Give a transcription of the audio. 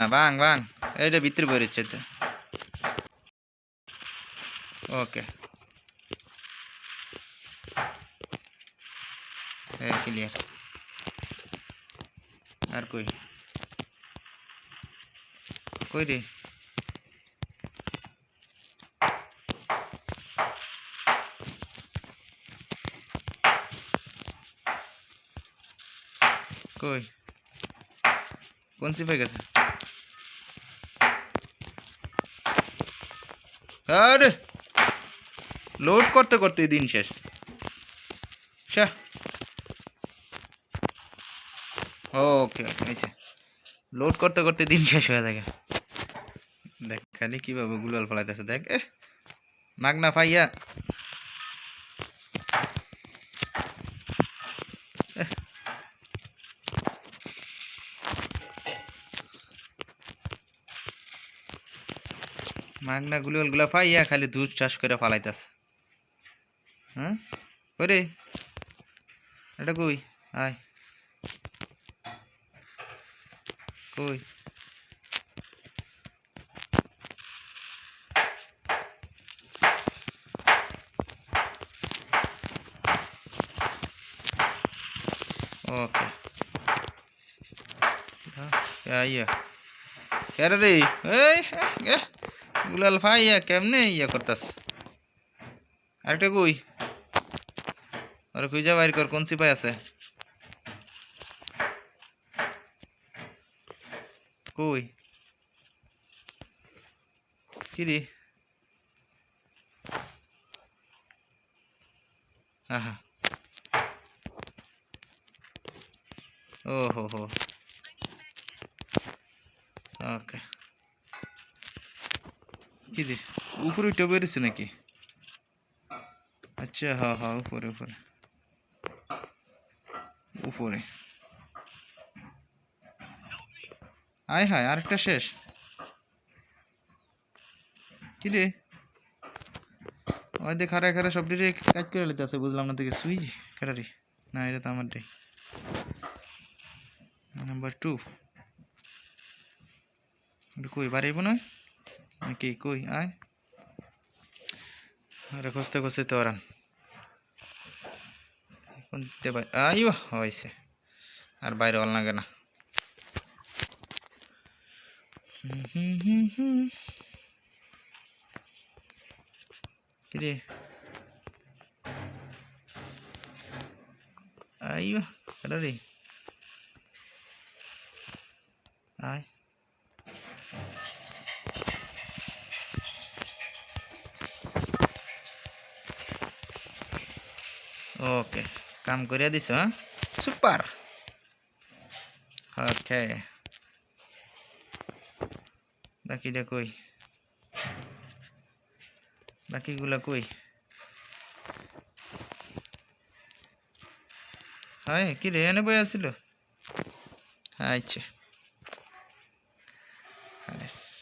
বাং বাং এইটা ভিতরে বেরোচ্ছে তো ওকে। ক্লিয়ার আর কই? কই রে? কই? কোন সিপাই গেছে? আরে লোড করতে করতে দিন শেষ। ওকে আচ্ছা লোড করতে করতে দিন শেষ হয়ে থাকে। দেখ খালি কীভাবে গুলাল ফলাইতেছে দেখ এ মাগনা পাইয়া মাগনা গুলালগুলা পাইয়া খালি দুধ চাষ করে ফালাইতেছে। হ্যাঁ? ওরে, এটা কই? আয়। কই? ওকে। ইয়া কেরে রে, এই এ গুলাল ভাই ইয়া কেমনে ইয়া করতাস? আরেকটা কই? আরে কই যা বাইর কর, কোন সিপাই আছে? কই? কি রে? আহা। ও হো হো। ওকে। কি রে উপরে উঠে বেরিয়েছে নাকি? আচ্ছা হ্যাঁ হ্যাঁ উপরে উপরে। উপরে। আয় হায় আরেকটা শেষ। কি রে? ওই দেখ হারা খারা সব ডিরে কাজ করে লেতে আছে, বুঝলাম না দেখে সুই কাটারি না, এটা তো আমার নাম্বার টু কই বাড়াইব না? নাকি কই আয় আরে খুঁজতে খুঁজতে তো ওরান এখন দিতে পাই আইও হয়েছে আর বাইরে অল লাগে না কিরে আইও রে Oke, kam kuria di sana. Super. Oke. Baki dia kui. Baki gula kui. Hai, kira ya ne boya silo. Hai, cek. Hai.